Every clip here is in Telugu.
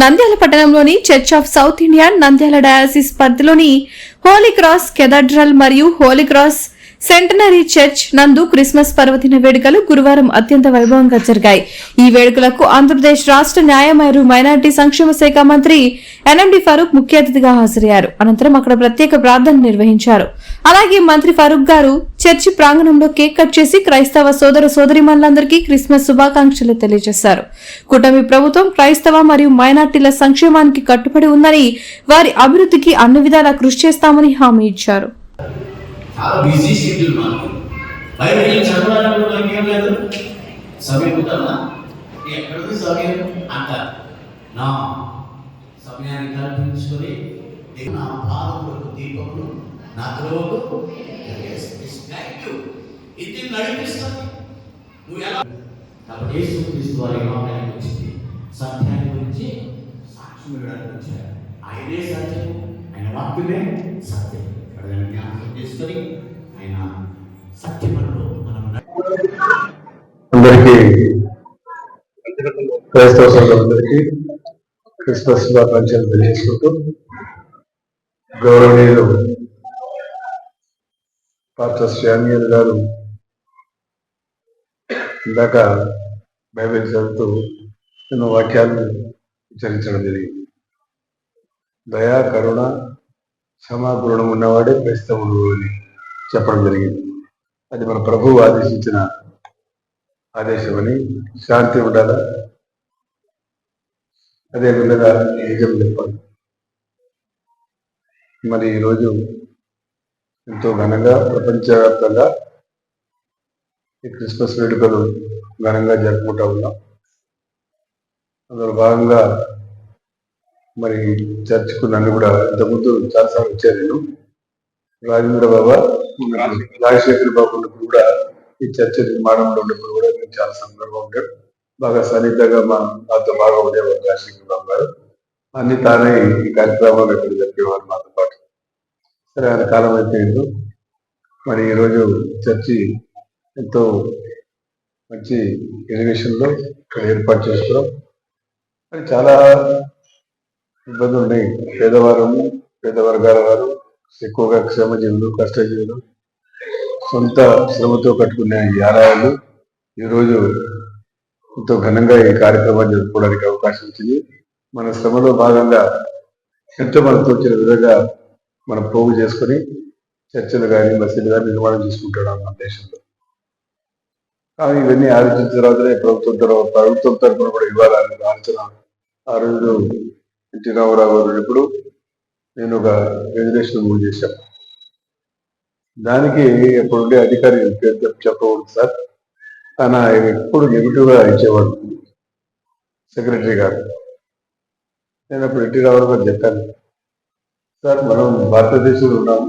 నంద్యాల పట్టణంలోని church of south India Nandyal diocese పరిధిలోని హోలీ క్రాస్ కెథడ్రల్ మరియు హోలీ క్రాస్ సెంటనరీ చర్చ్ నందు క్రిస్మస్ పర్వదిన వేడుకలు గురువారం అత్యంత వైభవంగా జరిగాయి. ఈ వేడుకలకు ఆంధ్రప్రదేశ్ రాష్ట్ర న్యాయ మరియు మైనార్టీ సంక్షేమ శాఖ మంత్రి ఎన్ఎండి ఫరూక్ ముఖ్య అతిథిగా హాజరయ్యారు. అనంతరం అక్కడ ప్రత్యేక ప్రార్థన నిర్వహించారు. అలాగే మంత్రి ఫరూక్ గారు చర్చి ప్రాంగణంలో కేక్ కట్ చేసి క్రైస్తవ సోదర సోదరిమణులందరికీ క్రిస్మస్ శుభాకాంక్షలు తెలియజేశారు. కూటమి ప్రభుత్వం క్రైస్తవ మరియు మైనార్టీల సంక్షేమానికి కట్టుబడి ఉందని వారి అభివృద్ధికి అన్ని విధాలా కృషి చేస్తామని హామీ ఇచ్చారు. సమయాన్ని కల్పించుకొని నా పాదములకు దీపములు నా ద్రోవకు ఇది నడిపిస్తుంది. నువ్వు ఎలా? కాబట్టి యేసు క్రీస్తు వారి లోకానికి వచ్చింది సత్యాన్ని గురించి సాక్ష్యం ఇవ్వడానికి వచ్చారు. ఆయనే సత్యం. ఆయన వాక్యమే సత్యం. ఇక్కడ జ్ఞాపకం చేసుకొని ఆయన సత్యములో మనం అందరికీ క్రైస్తవ సోదరులందరికీ క్రిస్మస్ శుభాకాంక్షలు తెలియజేసుకుంటూ గౌరవనీయులు పాస్టర్ శ్యామియల్ గారు ఇందాక బైబిల్ చదువుతూ ఎన్నో వాక్యాలను ఉచ్చరించడం జరిగింది. దయా కరుణ క్షమాగుణం ఉన్నవాడే క్రైస్తవుడు అని చెప్పడం జరిగింది. అది మన ప్రభువు ఆదేశించిన ఆదేశమని శాంతి ఉండాలా? అదే విధంగా నిజం చెప్పాలి. మరి ఈరోజు ఎంతో ఘనంగా ప్రపంచవ్యాప్తంగా ఈ క్రిస్మస్ వేడుకలు ఘనంగా జరుపుకుంటా ఉన్నాం. అందులో భాగంగా మరి చర్చకు నన్ను కూడా ఇంతకుముందు చాలాసార్లు వచ్చాను నేను. రాజేంద్ర బాబా రాజశేఖర్ బాబు ఉన్నప్పుడు కూడా ఈ చర్చ నిర్మాణంలో ఉన్నప్పుడు కూడా నేను చాలా సందర్భంగా ఉంటాడు బాగా సన్నిహితంగా మా మాతో బాగా ఉండేవారు రాజశేఖర్ బాబు గారు. అన్ని తానే ఈ కార్యక్రమాలు ఇక్కడ జరిపేవారు మా పాటు సరే ఆయన కాలం అయిపోయింది. మరి ఈరోజు చర్చి ఎంతో మంచి ఎలివేషన్లో ఇక్కడ ఏర్పాటు చేసుకోవడం మరి చాలా ఇబ్బందులు ఉన్నాయి. పేదవారు పేద వర్గాల వారు ఎక్కువగా శ్రమజీవులు కష్టజీవులు సొంత శ్రమతో కట్టుకునే ఈ ఆలయాలు ఈరోజు ఎంతో ఘనంగా ఈ కార్యక్రమాన్ని జరుపుకోవడానికి అవకాశం వచ్చింది మన శ్రమలో భాగంగా ఎంతో మనకు తోచిన విధంగా మనం పోగు చేసుకొని చర్చలు కానీ మసీదులు కానీ నిర్మాణం చేసుకుంటాడు మన దేశంలో కానీ ఇవన్నీ ఆలోచించిన తర్వాతనే ప్రభుత్వం తర్వాత ప్రభుత్వం తరఫున కూడా ఇవ్వాలని ఆలోచన ఆ రోజు ఎన్టీ రామారావు గారు ఇప్పుడు నేను ఒక రెజల్యూషన్ మూవ్ చేశాను దానికి అప్పుడుండే అధికారి చెప్పకూడదు సార్. ఆయన ఎప్పుడు నెగిటివ్గా ఇచ్చేవాడు. సెక్రటరీ గారు. నేను అప్పుడు ఎన్టీ రామారావు గారు చెప్పాను. సార్ మనం భారతదేశంలో ఉన్నాం.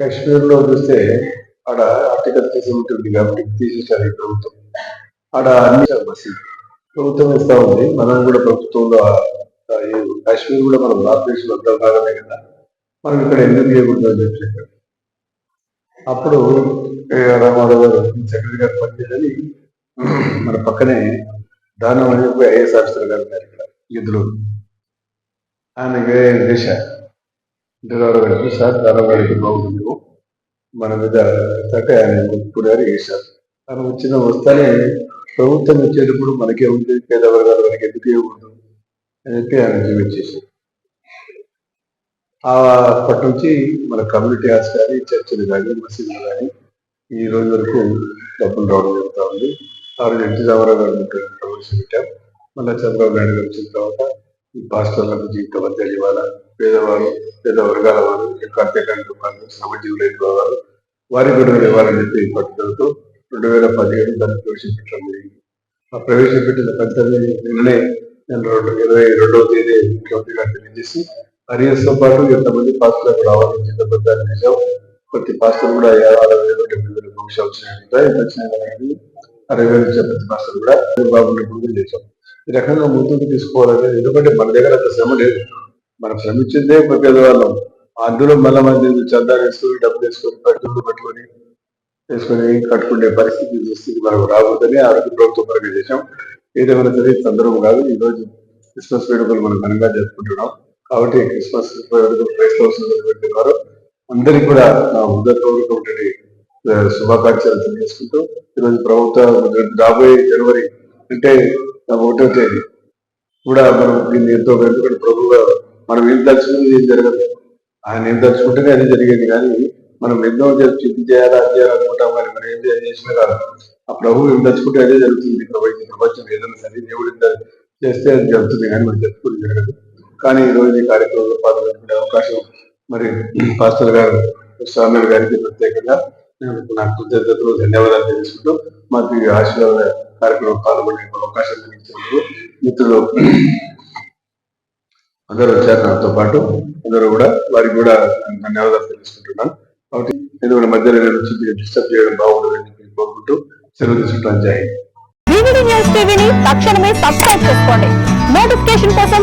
కాశ్మీర్లో చూస్తే ఆడ ఆర్టికల్ చేసి ఉంటుంది కాబట్టి తీసేసారు ఈ ప్రభుత్వం. ఆడ అన్ని మసీదు ప్రభుత్వం ఇస్తా ఉంది. మనం కూడా ప్రభుత్వంలో కాశ్మీర్ కూడా మన భారతదేశంలో అంతా భాగమే కదా. మనం ఇక్కడ ఎందుకు చేయకూడదు అని చెప్పి చెప్పారు. అప్పుడు రామారావు గారు సెక్రటరీ గారు పనిచేయాలని మన పక్కనే దానం అని చెప్పి ఐఎస్ ఆఫీసర్ గారు ఉన్నారు ఇక్కడ ఇద్దరు ఆయన దిశ. రామారావు గారికి సార్ రామారావు బాగుంది మన మీద అంటే ఆయన ఇప్పుడు గారు వేశారు ఆయన వచ్చిన వస్తానే ప్రభుత్వం వచ్చేటప్పుడు మనకే ఉంది పేద వర్గాల వారికి ఎందుకు ఇవ్వకూడదు అని చెప్పి ఆయన చూపించేసారు ఆ అప్పటి నుంచి మన కమ్యూనిటీ హాల్స్ కానీ చర్చలు కానీ మసీదులు కానీ ఈ రోజు వరకు డబ్బులు రావడం జరుగుతూ ఉంది. ఆ రోజు ఎన్టీ రామారావు గారు ప్రవేశపెట్టాం మళ్ళీ చంద్రబాబు నాయుడు గారు వచ్చిన తర్వాత ఈ పాస్టర్లకు జీవిత మధ్య ఇవ్వాలా పేదవారు పేద వర్గాల వారు ఎక్కడ దుకాణాలు శ్రమజీవులు ఎక్కువ వారు వారికి కూడా ఇవ్వాలని చెప్పి పట్టుదలతో రెండు వేల పదిహేడు దాన్ని ప్రవేశపెట్టడం జరిగింది. ఆ ప్రవేశపెట్టిన పెద్దల్ని నిన్నే నేను రెండు ఇరవై రెండవ తేదీ ముఖ్యమంత్రి గారు తెలియజేసి అరియర్స్తో పాటు ఎంతమంది పాస్టర్లకు రావాలని చిత్తబద్ధాన్ని చేశాం ప్రతి పాస్టర్ కూడా అరవై వేల డెబ్బై వేల బహుశా వచ్చినాయి ఎంత వచ్చినాయి అరవై వేలు ప్రతి పాస్టర్ కూడా బాబు చేశాం ఈ రకంగా ముందుకు తీసుకోవాలి ఎందుకంటే మన దగ్గర అంత శ్రమ లేదు. మనం శ్రమించిందే ఒక పేదవాళ్ళం అందులో మళ్ళీ మంది చందా వేసుకొని డబ్బులు వేసుకొని పెట్టుబడి పెట్టుకొని వేసుకొని కట్టుకునే పరిస్థితి దుస్థితి మనకు రాబోదని ఆరోగ్య ప్రభుత్వం పరంగా చేశాం. ఏదేమైనా సరే సందర్భం కాదు. ఈ రోజు క్రిస్మస్ వేడుకలు మనం ఘనంగా జరుపుకుంటున్నాం. కాబట్టి క్రిస్మస్ వేడుకలు క్రైస్తవ వారు అందరికీ కూడా నా హృదయపూర్వకమైనటువంటి ఆ, శుభాకాంక్షలు తెలియజేసుకుంటూ ఈరోజు ప్రభుత్వ రాబోయే జనవరి అంటే ఒకటో తేదీ. కూడా మనం దీన్ని ఎంతో ఎందుకంటే ప్రభువుగా మనం ఏం తలుచుకుంటే ఏం జరగదు. ఆయన ఏం తలుచుకుంటేనే అది జరిగేది. కానీ మనం ఎన్నో చేసి ఇది చేయాలా అది చేయాలనుకుంటాం కానీ మనం ఏం చేసినా కాదు. ఆ ప్రభు ఏం తలుచుకుంటే అదే జరుగుతుంది. ప్రపంచం ప్రపంచం ఏదైనా సరే దేవుడు చేస్తే అది జరుగుతుంది కానీ మనం జరుపుకుని జరగదు. కానీ ఈ రోజు ఈ కార్యక్రమంలో పాల్గొనే అవకాశం మరి పాస్టర్ గారు స్వామి గారికి ప్రత్యేకంగా నేను నా కృతజ్ఞతలు ధన్యవాదాలు తెలుసుకుంటూ మాకు ఈ ఆశీర్వాద కార్యక్రమం పాల్గొనే అవకాశం కలిగించినందుకు మిత్రులు అందరూ వచ్చారు. నాతో పాటు అందరూ కూడా వారికి కూడా ధన్యవాదాలు తెలుసుకుంటున్నాను కాబట్టి నేను ఎందుకంటే మధ్యలో నేను వచ్చి డిస్టర్బ్ చేయడం బాగుండదని చెప్పి కోరుకుంటూ సెలవు తీసుకుంటాను. జాయి న్యూస్ టీవీని తక్షణమే సబ్స్క్రైబ్ చేసుకోండి. నోటిఫికేషన్ కోసం